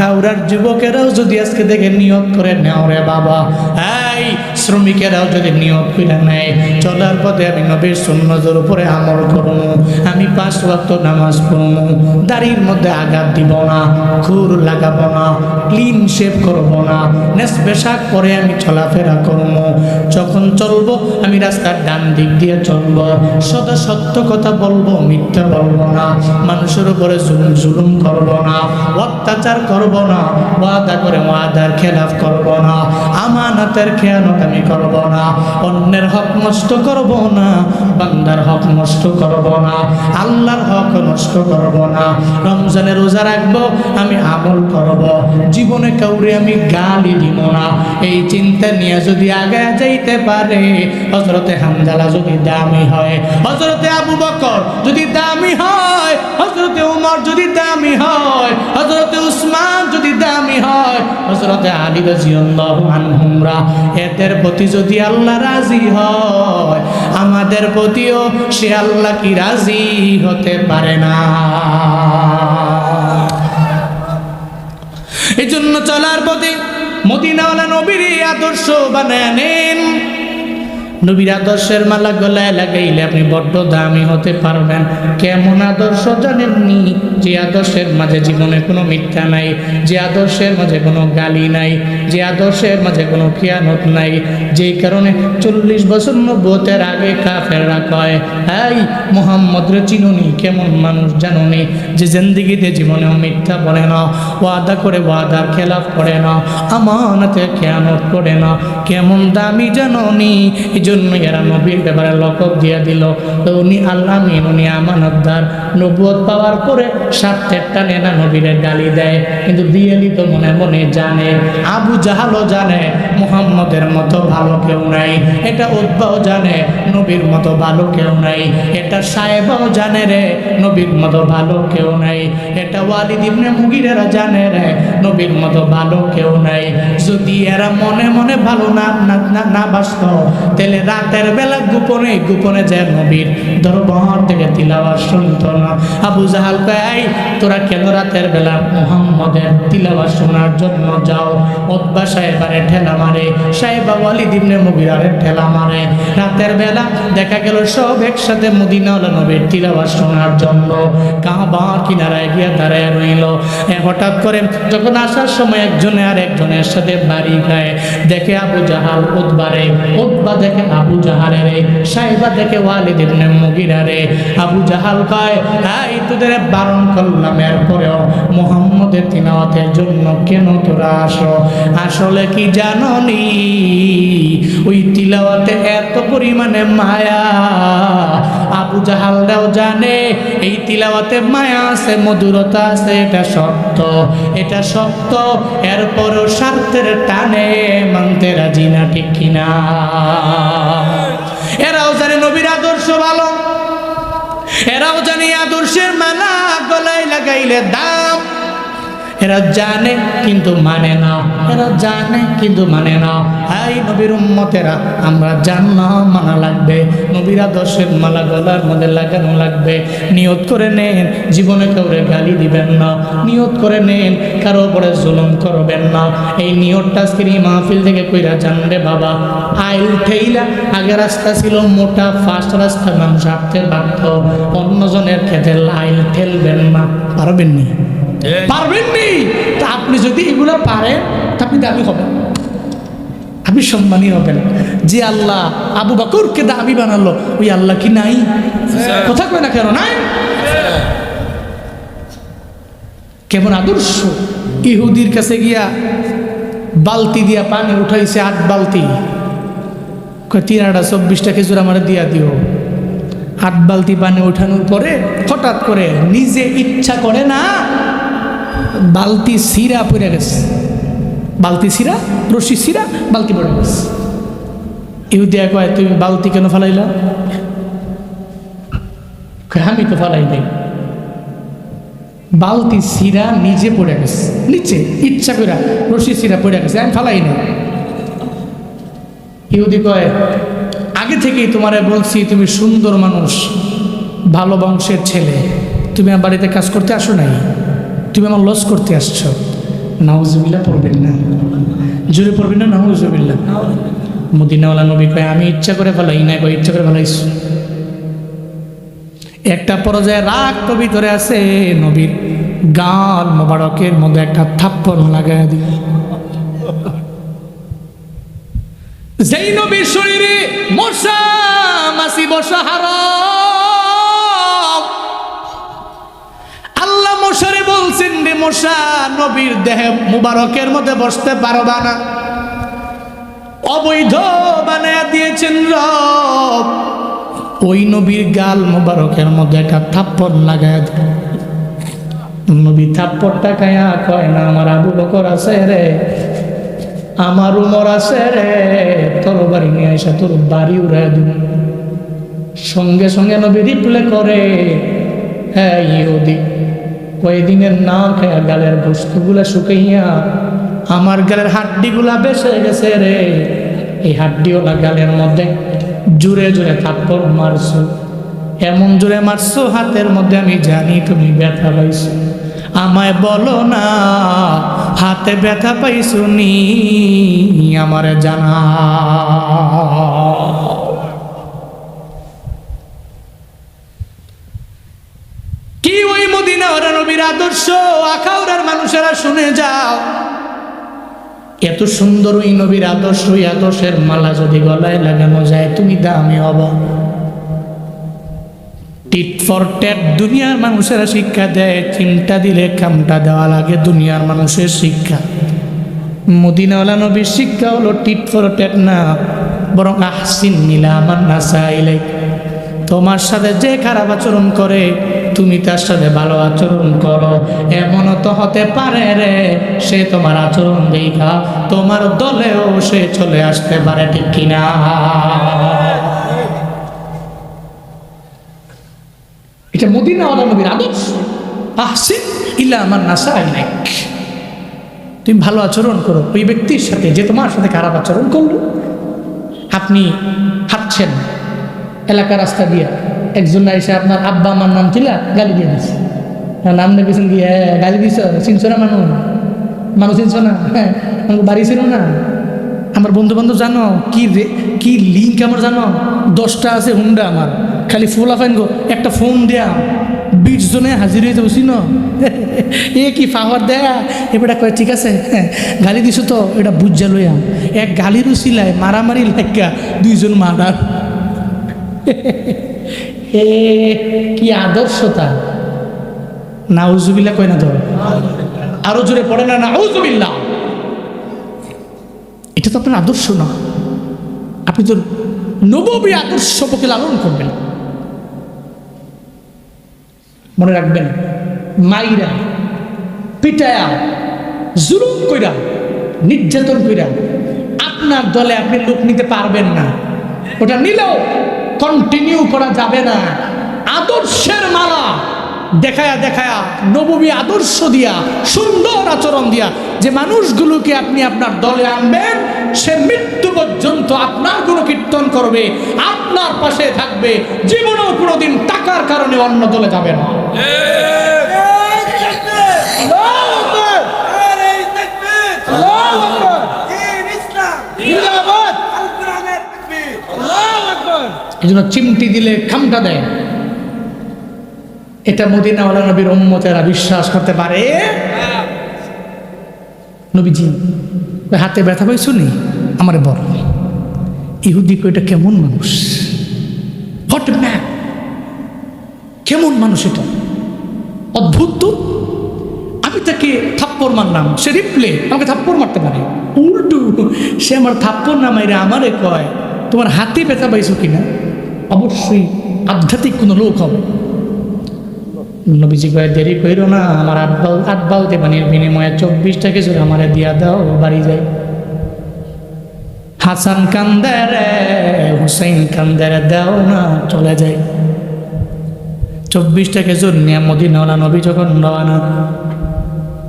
আখাউড়ার যুবকেরাও যদি আজকে দেখে নিয়োগ করে নেও রে বাবা এই শ্রমিকেরাও যদি নিয়োগ করে নেয়। চলার পথে আমি নবীর সুন্নজের উপরে আমল করব আমি পাঁচ ওয়াক্ত নামাজ পড়ব দাড়ির মধ্যে আঘাত দিব না খুর লাগাবো না ক্লিন শেভ করব না। নেস বেশাক পরে আমি চলাফেরা করব যখন চলবো, আমি রাস্তার ডান দিক দিয়ে চলবো। সদা সত্য কথা বলব, মিথ্যা বলব না। মানুষের উপরে জুলুম জুলুম করব না। অত্যাচার করব না। ওয়াদা করে ওয়াদার খেলাফ করব না। আমানতের খেয়ানত আমি করব না, অন্যের হক নষ্ট করব না, বান্দার হক নষ্ট করব না, আল্লাহর হক নষ্ট করব না, রমজানে রোজা রাখব, আমি আমল করব, জীবনে কাউরে আমি গালি দিব না, এই চিন্তা নিয়ে যদি আগে যাইতে পারে হজরতে হামজালা যদি দামি হয় হজরতে আবু বকর যদি দামি হয় হজরতে উমর যদি দামি হয় হজরতে উসমান যদি দামি হয় হজরতে আলী রাজিয়াল্লাহু আনহুমরা, এদের প্রতি যদি আল্লাহ রাজি হয়, আমাদের প্রতিও সে আল্লাহ কি রাজি হতে পারে না। এই জন্য চলার পথে মদিনাওয়ালা নবীর আদর্শ বানায় নেন। নবীর আদর্শের মালা গলায় লাগাইলে আপনি বড্ড দামি হতে পারবেন। কেমন আদর্শ জানেননি? যে আদর্শের মাঝে জীবনে কোনো মিথ্যা নাই, যে আদর্শের মাঝে কোনো গালি নাই, যে আদর্শের মাঝে কোনো খেয়ানত নাই, যেই কারণে চল্লিশ বছর নব্বতের আগে কাফেররা কয় এই মোহাম্মদ রে চিনুনি, কেমন মানুষ জানুনি যে জিন্দিগিতে জীবনেও মিথ্যা বলে না, ওয়াদা করে ওয়াদার খেলাফ করে না, আমানতে খেয়ানত করে না, কেমন দামি জাননি? জন্য এরা নবীর ব্যাপারে লকব দিয়ে দিল। তো উনি আল্লাহ মিন উনি আমানতদার। নবুয়ত পাওয়ার পরে স্বার্থের টানে না নবীরের গালি দেয়। কিন্তু দিয়ে দিত মনে মনে জানে, আবু জাহালও জানে, মুহাম্মদের মতো ভালো কেউ নাই। এটা উদ্বাও জানে, নবীর মতো ভালো কেউ নাই। এটা সাহেবাও জানে রে, নবীর মতো ভালো কেউ নাই। এটা ওয়ালিদ ইবনে মুগিরেরা জানে রে, নবীর মতো ভালো কেউ নাই। যদি এরা মনে মনে ভালো না না বাসত, তাহলে রাতের বেলা গোপনে গোপনে যায় নবীর দরবার থেকে তিলাওয়াত শুনত না। আবু জাহাল কয় তোরা কেন রাতের বেলা মুহাম্মদের তিলাওয়াত শোনার জন্য যাও? ওতবা সাহেবারে ঠেলা মারে, সাহেবা ওয়ালিদ ইবনে মুগিরারে ঠেলা মারে। রাতের বেলা দেখা গেল সব একসাথে মদিনাওয়ালা নবীর তিলাওয়াত শোনার জন্য। কাবা কিনারায় গিয়ে দাঁড়ায় রইল। হঠাৎ করে যখন আসার সময় একজনে আর একজনের সাথে বাড়ি খায় দেখে আবু জাহাল উদ্বারে উদ্বা দেখে আবু জাহালে রে, সাহেবা দেখে ওয়ালিদ ইবনে মুগিরা রে। আবু জাহাল কয়, এই তোদের বারণ করলাম, এরপরেও মোহাম্মদের তিনাওয়াতের জন্য কেন তোরা আসো? আসলে কি জাননি? ওই তিলাওয়াতে এত পরিমাণে মায়া। আবু জাহালরাও জানে এই তিলাওয়াতে মায়া আছে, মধুরতা আছে, এটা সত্য এটা সত্য এরপরও স্বার্থের টানে মানতে রাজি না, ঠিক কিনা? এরাও জানে নবীর আদর্শ ভালো। এরাও জানে আদর্শের মালা গলায় লাগাইলে দাম এরা জানে কিন্তু মানে না। এরা জানে কিন্তু মানে না। এই নবীর উম্মতেরা, আমরা জানা মানা লাগবে। নবীর আদর্শের মালা গলার মধ্যে লাগানো লাগবে। নিয়ত করে নেন, জীবনে কাউরে গালি দিবেন না। নিয়ত করে নেন, কারও উপরে জুলুম করবেন না। এই নিয়তটা এই মাহফিল থেকে কইরা জানবে, বাবা। আইল ঠেইলা, আগে রাস্তা ছিল মোটা ফাস্ট রাস্তা মানুষ হাঁটতে পারত অন্যজনের ক্ষেত্রে আইল ঠেলবেন না। পারবেন নি? পারবেন নি? তা আপনি যদি এগুলো পারেন তা আপনি দামি হবেন। আপনি সম্মানী হবেন। যে আল্লাহ আবু বাকরকে দামি বানালো ওই আল্লাহ কি নাই? কথা কয় না কেন নাই? কেমন আদর্শ? ইহুদির কাছে গিয়া বালতি দিয়া পানি উঠাইছে আট বালতি। তিন আটা চব্বিশটা খেজুর আমার দিয়া দিও। আট বালতি পানি উঠানোর পরে হঠাৎ করে নিজে ইচ্ছা করে না বালতি সিরা পড়ে গেছে। বালতি সিরা, রশি সিরা, বালতি পড়ে গেছে। ইহুদিয়া কয়, তুমি বালতি কেন ফালাইলা? আমি তো ফেলাই নাই। বালতি সিরা নিজে পড়ে গেছে। নিচে, ইচ্ছা করে রশি সিরা পড়ে গেছে, আমি ফেলাই নাই। ইহুদি কয়, আগে থেকেই তোমারে বলছি, তুমি সুন্দর মানুষ, ভালো বংশের ছেলে। তুমি আমার বাড়িতে কাজ করতে আসো নাই? তুমি আমার লস করতে আসছো। নাউজুবিল্লাহ পড়বেন না। জোরে পড়বেন না, নাউজুবিল্লাহ। মদিনাওয়ালা নবী কয়, আমি ইচ্ছা করে ফেলাই না কয়, ইচ্ছা করে ফেলাইছ। একটা পর্যায়ে রাগ তো ভিতরে আছে, নবীর গাল মোবারকের মধ্যে একটা থাপ্পড় লাগাই দিল। যেই নবীর শরীরে মশা মাসি বসা হারাম বলছেন রে মশা নবীর দেহে মুবারকের মধ্যে বসতে পারবা না। অবৈধ বানায় দিয়েছেন রব। ওই নবীর গাল মুবারকের মধ্যে একটা থাপ্পড় লাগায় দিল নবী থাপ্পড়টা খায়া কয়, না, আমার আবু বকর আছে রে, আমার উমর আছে রে, তোর বাড়ি নিয়ে আসা তোর বাড়ি উড়াই দিব। সঙ্গে সঙ্গে নবী রিপ্লে করে হ্যাঁ ইহুদি কয়েকদিনের না খায়া গালের বস্তুগুলা শুকাইয়া, আমার গালের হাড্ডিগুলা বেসে গেছে রে। এই হাড্ডিওলা গালের মধ্যে জুড়ে জুড়ে থাপ্পড় মারছো। এমন জোরে মারছো হাতের মধ্যে আমি জানি তুমি ব্যথা পাইছো। আমায় বলো না, হাতে ব্যথা পাইছো নি, আমার জানা কি ওই ওরা নবীর আদর্শ আখাউরার মানুষেরা শুনে যাও। এত সুন্দর ওই নবীর আদর্শ, ওই আদর্শের মালা যদি গলায় লাগানো যায়, তুমি দামি হবা। টিট ফর ট্যাট দুনিয়ার মানুষেরা শিক্ষা দেয় চিন্তা দিলে কামটা দেওয়া লাগে দুনিয়ার মানুষের শিক্ষা। মদিনাওয়ালা নবীর শিক্ষা হলো টিট ফর ট্যাট না, বরং আহসিন নিলা আমার না চাইলে তোমার সাথে যে খারাপ আচরণ করে, তুমি তার সাথে ভালো আচরণ করো। এমনও তো হতে পারে রে, সে তোমার আচরণ দেখা, তোমার দলেও সে চলে আসতে পারে, ঠিক কিনা? এটা মদিনাওয়ালা নবীর আদর্শ। আহসিন ইল্লা আমার নাসা আইনাক তুমি ভালো আচরণ করো, ওই ব্যক্তির সাথে যে তোমার সাথে খারাপ আচরণ করল। আপনি হাঁটছেন এলাকা রাস্তা দিয়া। একজন এসে আপনার আব্বা আমার নাম ছিল গালি দিয়ে হ্যাঁ, নাম দেখেছেন কি হ্যাঁ গালি দিছ? চিনছ না মানুষ মানুষ চিনছ না? হ্যাঁ আমার বাড়ি ছিল না। আমার বন্ধু বান্ধব জানো কি কি লিঙ্ক আমার জানো? দশটা আছে হুন্ডা আমার। খালি ফুল আফাইন গো একটা ফোন দেয়া বিশ জনে হাজির হয়ে যাব চিনো এ কি পাওয়ার দেয়া? এবারটা কয় ঠিক আছে হ্যাঁ, গালি দিছো তো এটা বুঝা লইয়া এক গালির উচিলায় মারামারি লাগা দুইজন মারার। এ কি আদর্শতা। নাউজুবিল্লা কয় না ধর। আরও জোরে পড়ে না নাউজুবিল্লা এটা তো আপনার আদর্শ না। আপনি তো নবী আদর্শকে লালন করবেন। মনে রাখবেন, মাইরা, পিটায়া, জুলুম কইরা, নির্যাতন কইরা, আপনার দলে আপনি লোক নিতে পারবেন না। ওটা নিলেও কন্টিনিউ করা যাবে না। আদর্শের মালা দেখায়া দেখায়া, নবমী আদর্শ দিয়া, সুন্দর আচরণ দিয়া যে মানুষগুলোকে আপনি আপনার দলে আনবেন, সে মৃত্যু পর্যন্ত আপনারগুলো কীর্তন করবে, আপনার পাশে থাকবে, জীবনেও কোনোদিন টাকার কারণে অন্য দলে যাবে না। এই জন্য চিমটি দিলে খামটা দেয়। এটা মদিনাওয়ালা নবীর উম্মতেরা বিশ্বাস করতে পারে। নবীজি হাতে ব্যথা পাইছো নি? আমার বড় ইহুদি এটা কেমন মানুষ? হট ম্যান কেমন মানুষ এটা? অদ্ভুত তো? আমি তাকে থাপ্পড় মারলাম। সে রিপ্লে, আমাকে থাপ্পড় মারতে পারে। উল্টু, সে আমার থাপ্পড় না মাইরে আমারে কয়, তোমার হাতে ব্যথা পাইছো কিনা? অবশ্যই আধ্যাত্মিক কোনো লোক হবে। নবীজি কয়ে, দেরি কইরো না, আমার আব্বাও আব্বাও দেবানির বিনিময়ে চব্বিশটা কিছু আমারে দিয়া দাও, বাড়ি যাই। হাসান কান্দে রে, হুসাইন কান্দে রে, দাও না, চলে যাই। চব্বিশটা খেজুর নিয়ে মদিনাওয়ালা নবী যখন রওনা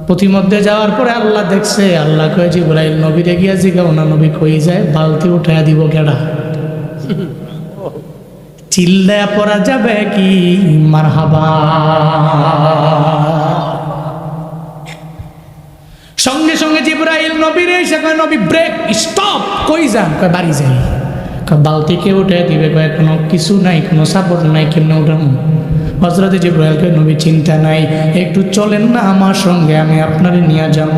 প্রতিমধ্যে যাওয়ার পরে আল্লাহ দেখছে, আল্লাহ কয়ে, জিবরাইল নবীরে গিয়া জিগাও না, নবী কই যায়, বালতি উঠাইয়া দিব কেডা চিল্লায়া পরা যাবে কি? মারহাবা। সঙ্গে সঙ্গে জিব্রাইল নবীর এসে কয় নবী ব্রেক স্টপ কই যান? কয়, বাড়ি যাই। কয়, বালতিকে উঠে দিবে, কয়, কোনো কিছু নাই, কোনো সাপোর্ট নাই, কেমনে উঠানো হজরত জিব্রাইলকে, নবী, চিন্তা নাই, একটু চলেন না আমার সঙ্গে, আমি আপনারে নিয়ে যাব।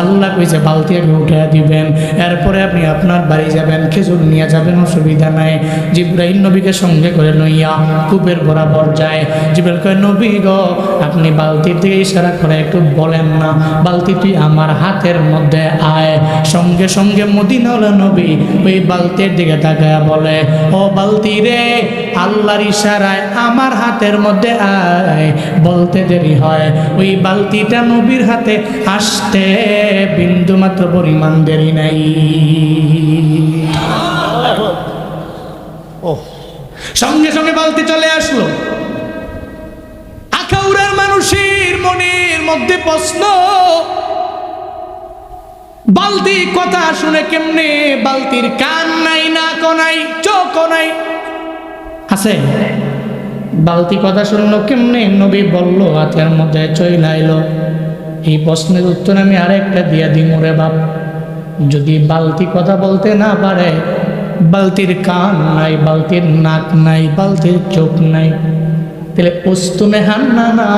আল্লাহ কইছে, বালতি আগে উঠে দিবেন, এরপরে আপনি আপনার বাড়ি যাবেন, খেজুর নিয়ে যাবেন, অসুবিধা নাই। জিব্রাইল নবীকে সঙ্গে করে লইয়া কূপের বরাবর যায়। জিব্রাইল কয়, নবী গো, আপনি বালতির দিকে ইশারা করে একটু বলেন না বালতি তুই আমার হাতের মধ্যে আয়। সঙ্গে সঙ্গে মদিনাওয়ালা নবী ওই বালতির দিকে তাকায় বলে, ও বালতি রে, আল্লাহর ইশারায় আমার হাতের মধ্যে আয়, বলতে দেরি হয়। ওই বালতিটা নবীর হাতে আসতে বিন্দু মাত্র পরিমাণ দেরি নাই। সঙ্গে সঙ্গে বালতি চলে আসলো। আখাউড়ার মানুষের মনের মধ্যে প্রশ্ন, বালতি কথা শুনে কেমনে বালতির কান নাই নাক নাই চোখ নাই? আছে? বালতি কথা শুনলো, কেমনে নবী বলল, হাতের মধ্যে চইলাইল এই প্রশ্নের উত্তর আমি আরেকটা দিয়া দিই মোরে বাপ। যদি বালতি কথা বলতে না পারে, বালতির কান নাই, বালতির নাক নাই, বালতির চোখ নাই, তাহলে উস্তুমে হান্না না।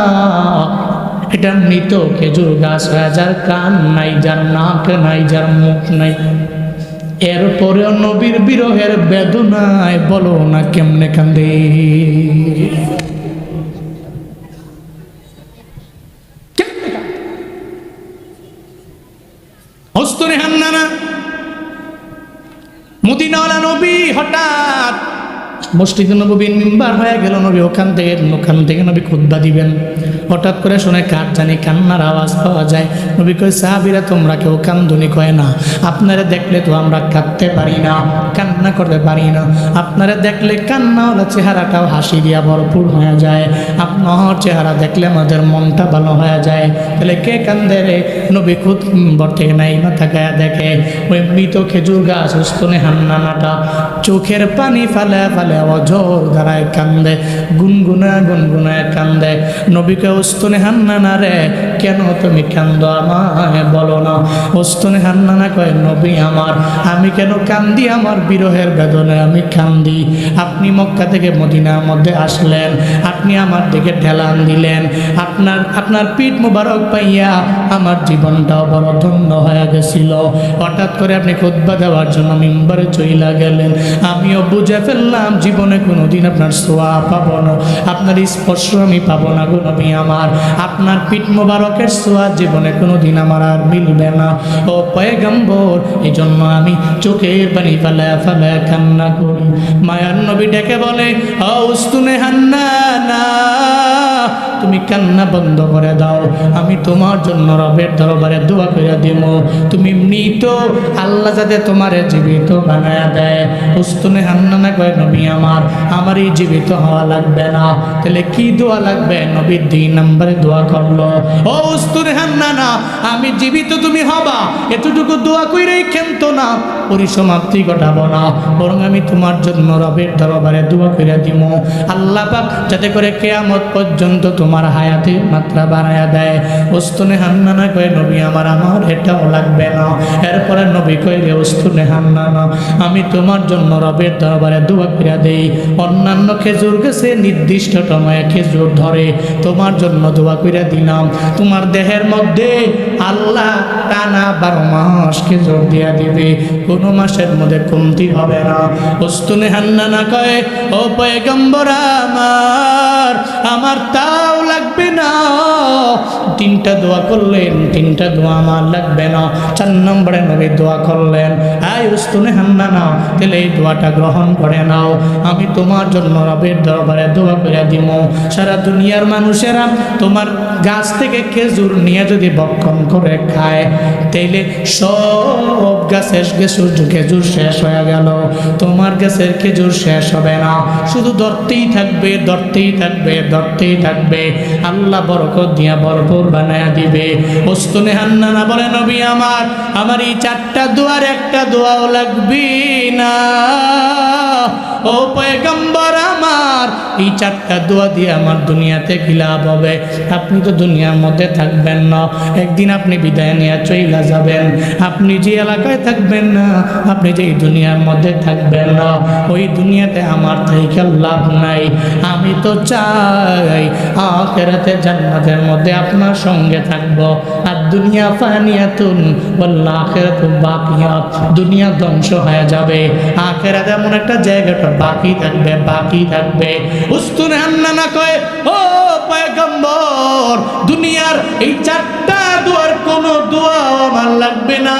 এটা মৃত খেজুর গাছ যার কান নাই, যার নাক নাই, যার মুখ নাই। এরপরেও নবীর বিরহের বেদনায় বলো না কেমনে কান্দে? হস্তরে হান্নানা মদিনাওয়ালা নবী হঠাৎ মসজিদ নবীর মেম্বার হয়ে গেল নবী ওখান থেকে ওখান থেকে নবী খুদ্া দিবেন। হঠাৎ করে শুনে কার জানি কান্নার আওয়াজ পাওয়া যায়। নবী কয়, সাহাবিরা তোমরা কেউ কান্দুনি কয় না। আপনারা দেখলে তো আমরা কাঁদতে পারি না, কান্না করতে পারি না। আপনারা দেখলে কান্না কান্নাওয়ালা চেহারাটাও হাসি দিয়া ভরপুর হয়ে যায়। আপনার চেহারা দেখলে আমাদের মনটা ভালো হয়ে যায়। তাহলে কে কান্দে রে? নবী খুদ বর থেকে নাই মাথা গায়া দেখে। ওই মৃত খেজুর গাছ উস্তনে হান্নানাটা। চোখের পানি ফালে ফালে দাঁড়ায় কান্দে, গুনগুনা গুনগুনায় কান্দে। নবীকে হান্নানা রে, কেন তুমি কান্দ আমায় বলো না? হান্নানা কয়, নবী আমার, আমি কেন কান্দি আমার বিরহের বেদনায় আমি কান্দি। আপনি মক্কা থেকে মদিনার মধ্যে আসলেন, আপনি আমার দিকে ঢেলান দিলেন। আপনার আপনার পিঠ মুবারক পাইয়া আমার জীবনটাও বড় ধন্য হয়ে গেছিল। হঠাৎ করে আপনি খুদ্া দেওয়ার জন্য মিম্বারে চইলা গেলেন। আমিও বুঝে ফেললাম জীবনে কোনো দিন আপনার সোয়া পাবো না। আপনার স্পর্শ আমি পাবো না গো নবী আমার। আপনার পিঠ মোবারকের সোয়া জীবনে কোনো দিন আমার আর মিলবে না। ও পয়গম্বর এই জন্য আমি চোখের পানি ফালে ফেলে কান্না করি। মায়ার নবী ডেকে বলে, ও উস্তুনে হান্না না তুমি কান্না বন্ধ করে দাও। আমি তোমার জন্য রবের দরবারে দোয়া করে দিব। তুমি মৃত, আল্লাহ যাতে তোমারে জীবিত বানায় দেয়। উস্তুনে হান্না না কয়, নবী আমার আমার এই জীবিত হওয়া লাগবে না। তাহলে কি দোয়া লাগবে? নবীর দুই নম্বরে দোয়া করল। ও উস্তুনে হান্না না আমি জীবিত তুমি হবা। এতটুকু দোয়া কইরেই খেন্ত না, পরিসমাপ্তি ঘটাবো না। বরং আমি তোমার জন্য রবের দরবারে দোয়া করে দিব। আল্লাহ পাক যাতে করে কেয়ামত পর্যন্ত তোমার হায়াতে মাত্রা বাড়ায়া দেয়। ওস্তুনে হান্নানা কয়ে, নবী আমার আমার এটাও লাগবে না। এরপরে নবী কইলে ওস্তুনে হান্নানা আমি তোমার জন্য রবের দরবারে দোয়া করে দেই। অন্যান্য খেজুর গাছে নির্দিষ্ট সময়ে খেজুর ধরে, তোমার জন্য দোয়া করে দিলাম। তোমার দেহের মধ্যে আল্লাহ টানা বারো মাস খেজুর দিয়া দিবে, কোনো মাসের মধ্যে কমতি হবে না। ওস্তুনে হান্নানা কয়ে, ও পয়গম্বর আমার আমার তাও লাগবে না। তিনটা দোয়া করলেন, তিনটা দোয়া আমার লাগবে না। চার নম্বরে নবী দোয়া করলেন, আয় উস্তুনে হান্না নাও, তাহলে এই দোয়াটা গ্রহণ করে নাও। আমি তোমার জন্য রবের দরবারে দোয়া করে দিব সারা দুনিয়ার মানুষেরা তোমার গাছ থেকে খেজুর নিয়ে যদি বক্ষণ করে খায়, তাইলে সব গাছের খেজুর খেজুর শেষ হয়ে গেল। তোমার গাছের খেজুর শেষ হবে না। শুধু ধরতেই থাকবে ধরতেই থাকবে ধরতেই থাকবে। আল্লাহ বরকত দিয়া বরপুর বানায়া দিবে। ওস্তুনে হান্নানা বলে, নবী আমার আমার এই চারটা দোয়ার একটা দোয়াও লাগবি না। ও পয়গম্বর আমার, এই চারটা দোয়া দিয়ে আমার দুনিয়াতে কি হবে। আপনি তো দুনিয়ার মধ্যে থাকবেন না, একদিন আপনি বিদায় নিয়ে চইলা যাবেন। আপনি যে এলাকায় থাকবেন না, আপনি যে দুনিয়ার মধ্যে থাকবেন না, ওই দুনিয়াতে আমার থেকে লাভ নাই। আমি তো চাই আখেরাতে জান্নাতের মধ্যে আপনার সঙ্গে থাকব। আর দুনিয়া ফানিয়াতুন আখেরাত বাকিয়াত। দুনিয়া ধ্বংস হয়ে যাবে। আখেরাত এমন একটা জায়গাটা বাকি থাকবে বাকি থাকবে। উস্তুন হান্না না কয়, ও পয়গম্বর, দুনিয়ার এই চারটা দুয়ার কোনো দোয়া আমার লাগবে না।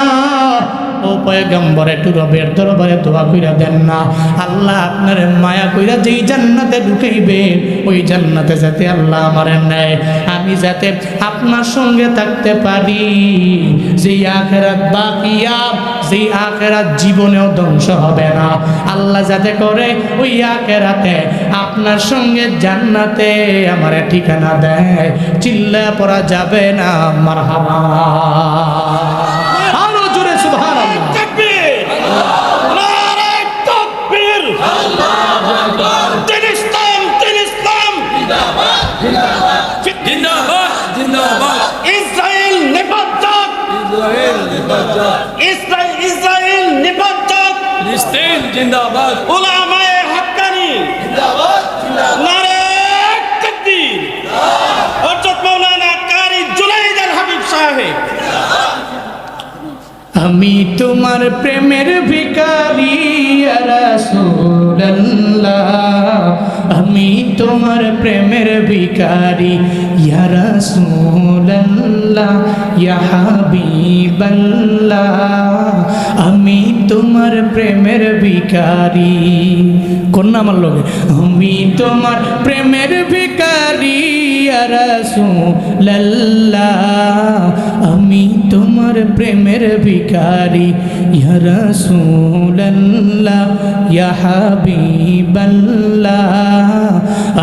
ও পয়গম্বর, একটু রবের দরবারে দোয়া কইরা দেন না। আল্লাহ আপনার মায়া কইরা যেই জান্নাতে ঢুকাইবে, ওই জান্নাতে যাতে আল্লাহ আমার নেয়। আমি যাতে আপনার সঙ্গে থাকতে পারি। যেই আখেরাত বাকিয়া যেই আখেরাত জীবনেও ধ্বংস হবে না। আল্লাহ যাতে করে ওই আখেরাতে আপনার সঙ্গে জান্নাতে আমার ঠিকানা দেয়। চিল্লা পড়া যাবে না আমার আরও জিন্দাবাদ। উলামায়ে হাক্কানি। নারে তাকবীর হযরত মাওলানা কারি জুনাইদ আল হাবিব সাহেব। আমি তোমার প্রেমের ভিকারি রাসূলুল্লাহ। তোমার প্রেমের ভিকারি ইয়া রাসূলুল্লাহ, ইয়া হাবিবাল্লাহ, আমি তোমার প্রেমের ভিকারি কোন নাম লগে? আমি তোমার প্রেমের ভিকারি ইয়া রাসূলুল্লাহ। আমি তোমার প্রেমের ভিকারি ইয়া রাসূলুল্লাহ, ইয়া হাবিবাল্লাহ।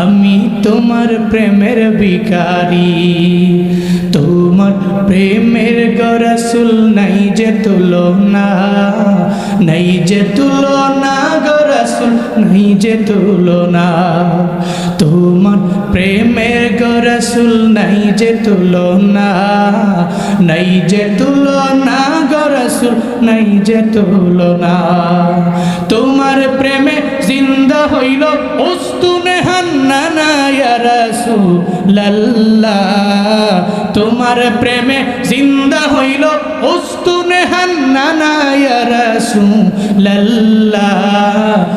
আমি তোমার প্রেমের ভিকারি তোমার প্রেমের গরসুল নাই যে তুলনা, নাই যে তুলনা গরসুল নাই যে তুলনা। তোমার প্রেমের গরসুল নাই যে তুলনা, নাই যে তুলনা গরসুল নাই যে তুলনা। তোমার প্রেমে জিন্দা হইল উস্তুনে হান্নানা ইয়া রাসূলুল্লাহ। তোমার প্রেমে জিন্দা হইল উস্তুনে হান্নানা ইয়া রাসূলুল্লাহ। আমি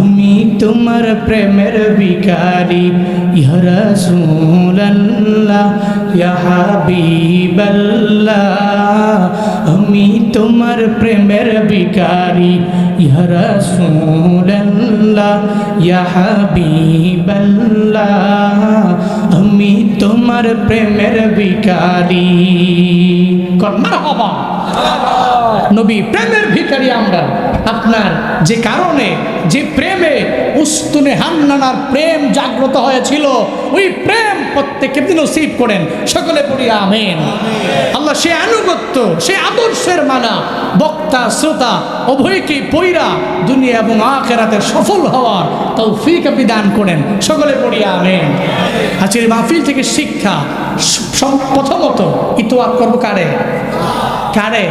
তোমার প্রেমের ভিখারি। রাসূলুল্লাহ ইয়া হাবিবাল্লাহ আমি তোমার প্রেমের ভিখারি। আমি তোমার প্রেমের কন্যা নবী, প্রেমের ভিখারি আমরা। আপনার যে কারণে, যে প্রেমে উস্তুনে হান্নানার প্রেম জাগ্রত হয়েছিল, ওই প্রেম প্রত্যেকের দিন নসিব করেন। সকলে পড়ি আমেন। সে আনুগত্য, সে আদর্শের মানা বক্তা, শ্রোতা উভয়কে পৈরা দুনিয়া এবং আখেরাতে সফল হওয়ার তৌফিক আপনি দান করেন। সকলে পড়িয়া আমেন। আজকের মাহফিল থেকে শিক্ষা প্রথমত ইতোয়া করব কারে? কারে?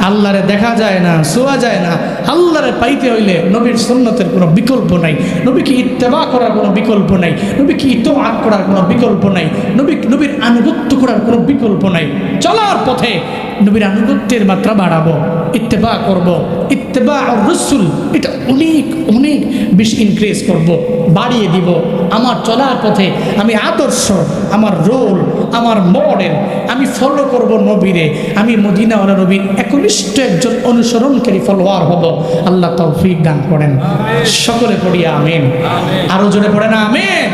আল্লাহরে দেখা যায় না, শোয়া যায় না। আল্লাহরে পাইতে হইলে নবীর সুন্নতের কোনো বিকল্প নাই। নবীকে ইত্তেবা করার কোনো বিকল্প নাই। নবীকে ইতোয়াক করার কোনো বিকল্প নাই। নবী, নবীর আনুগত্য করার কোনো বিকল্প নাই। চলার পথে নবীর আনুগত্যের মাত্রা বাড়াবো। ইত্তেবা করব। ইত্তেবা আর রসুল এটা অনেক অনেক বেশি ইনক্রিজ করব বাড়িয়ে দিব। আমার চলার পথে আমি আদর্শ আমার রোল আমার মডেল আমি ফলো করব নবীরে। আমি মদিনাওয়ালা নবীর একনিষ্ঠ একজন অনুসরণকারী ফলোয়ার হব। আল্লাহ তৌফিক দান করেন। সকলে পড়ি আমেন। আরও জোরে পড়ে না আমেন।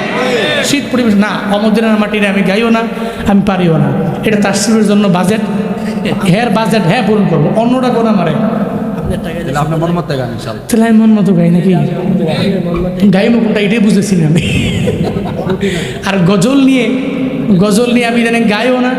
শীত পরিবেশ না অমদিনার মাটিরে আমি গাইও না আমি পারিও না। এটা তার জন্য বাজেট। হ্যার বাজেট হ্যাঁ পূরণ করব। অন্যটা কোন আমার আপনার মন মতো গান তাহলে আমি মন মতো গাই নাকি? গাই কোনটা এটাই বুঝেছি না আমি। আর গজল নিয়ে গজল নিয়ে আমি জানি গাইও না।